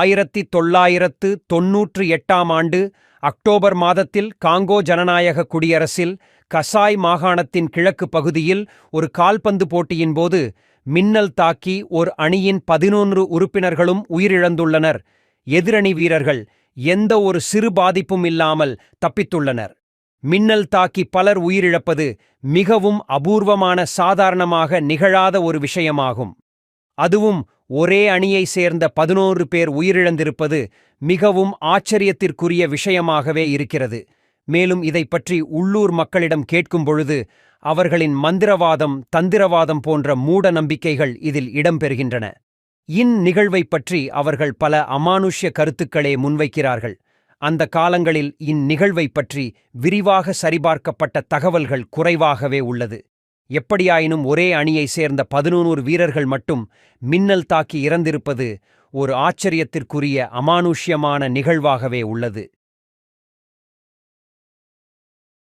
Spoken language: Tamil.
ஆயிரத்தி தொள்ளாயிரத்து தொன்னூற்று எட்டாம் ஆண்டு அக்டோபர் மாதத்தில் காங்கோ ஜனநாயக குடியரசில் கசாய் மாகாணத்தின் கிழக்கு பகுதியில் ஒரு கால்பந்து போட்டியின் போது மின்னல் தாக்கி ஓர் அணியின் பதினொன்று உறுப்பினர்களும் உயிரிழந்துள்ளனர். எதிரணி வீரர்கள் எந்த ஒரு சிறு பாதிப்பும் இல்லாமல் தப்பித்துள்ளனர். மின்னல் தாக்கி பலர் உயிரிழப்பது மிகவும் அபூர்வமான சாதாரணமாக நிகழாத ஒரு விஷயமாகும். அதுவும் ஒரே அணியை சேர்ந்த பதினோரு பேர் உயிரிழந்திருப்பது மிகவும் ஆச்சரியத்திற்குரிய விஷயமாகவே இருக்கிறது. மேலும் இதைப் பற்றி உள்ளூர் மக்களிடம் கேட்கும் பொழுது அவர்களின் மந்திரவாதம் தந்திரவாதம் போன்ற மூட நம்பிக்கைகள் இதில் இடம்பெறுகின்றன. இந்நிகழ்வைப் பற்றி அவர்கள் பல அமானுஷ்ய கருத்துக்களே முன்வைக்கிறார்கள். அந்த காலங்களில் இந்நிகழ்வைப் பற்றி விரிவாக சரிபார்க்கப்பட்ட தகவல்கள் குறைவாகவே உள்ளது. எப்படியாயினும் ஒரே அணியை சேர்ந்த பதினோரு வீரர்கள் மட்டும் மின்னல் தாக்கி இறந்திருப்பது ஒரு ஆச்சரியத்திற்குரிய அமானுஷ்யமான நிகழ்வாகவே உள்ளது.